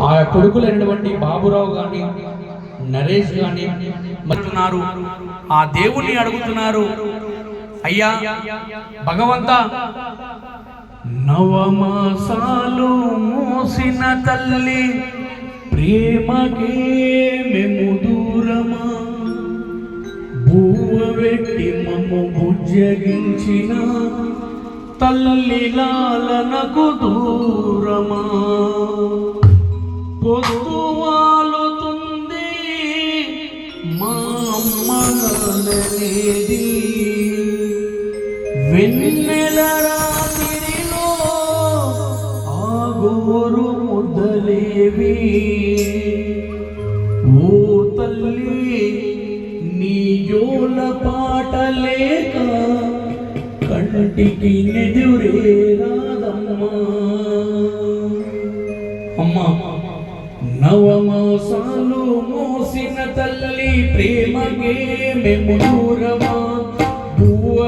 ఆ కొడుకులైనటువంటి బాబురావు గాని నరేష్ గాని మరుతున్నారు ఆ దేవుణ్ణి అడుగుతున్నారు అయ్యా భగవంత నవమాసాలు మోసిన తల్లి ప్రేమకే మేము దూరమా? భూవ వెట్టి మమ్ము బుజ్జగించిన తల్లి లాలనకు దూరమా? పొద్దు వాలుతుంది మా అమ్మ వెన్నెల రాత్రిలో ఆగోరు ముద్దలేవి. ఓ తల్లి నీ జోల పాట లేక కంటికి నెదురే. తల్లి ప్రేమకే మేము దూరమా? భూవ